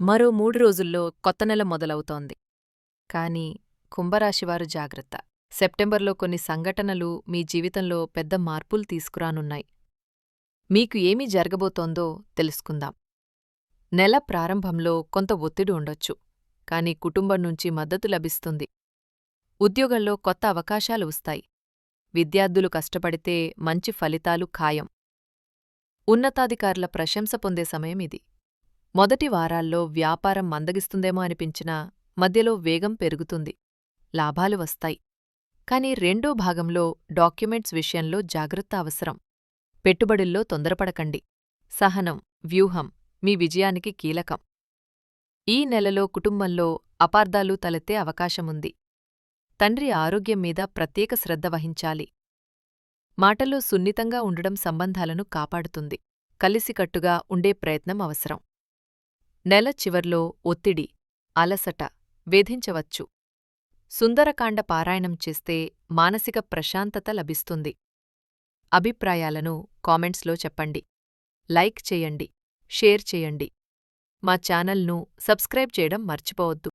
మరో మూడు రోజుల్లో కొత్త నెల మొదలవుతోంది. కాని కుంభరాశివారు జాగ్రత్త. సెప్టెంబర్లో కొన్ని సంఘటనలు మీ జీవితంలో పెద్ద మార్పులు తీసుకురానున్నాయి. మీకు ఏమి జరగబోతోందో తెలుసుకుందాం. నెల ప్రారంభంలో కొంత ఒత్తిడి ఉండొచ్చు కాని కుటుంబం నుంచి మద్దతు లభిస్తుంది. ఉద్యోగంలో కొత్త అవకాశాలు వస్తాయి. విద్యార్థులు కష్టపడితే మంచి ఫలితాలు ఖాయం. ఉన్నతాధికారుల ప్రశంస పొందే సమయం ఇది. మొదటి వారాల్లో వ్యాపారం మందగిస్తుందేమో అనిపించినా మధ్యలో వేగం పెరుగుతుంది లాభాలు వస్తాయి. కాని రెండో భాగంలో డాక్యుమెంట్స్ విషయంలో జాగ్రత్త అవసరం. పెట్టుబడుల్లో తొందరపడకండి. సహనం వ్యూహం మీ విజయానికి కీలకం. ఈ నెలలో కుటుంబంలో అపార్థాలు తలెత్తే అవకాశముంది. తండ్రి ఆరోగ్యం మీద ప్రత్యేక శ్రద్ధ వహించాలి. మాటల్లో సున్నితంగా ఉండడం సంబంధాలను కాపాడుతుంది. కలిసికట్టుగా ఉండే ప్రయత్నం అవసరం. నెల చివర్లో ఒత్తిడి అలసట వేధించవచ్చు. సుందరకాండ పారాయణం చేస్తే మానసిక ప్రశాంతత లభిస్తుంది. అభిప్రాయాలను కామెంట్స్లో చెప్పండి. లైక్ చేయండి షేర్ చేయండి. మా ఛానల్ను సబ్స్క్రైబ్ చేయడం మర్చిపోవద్దు.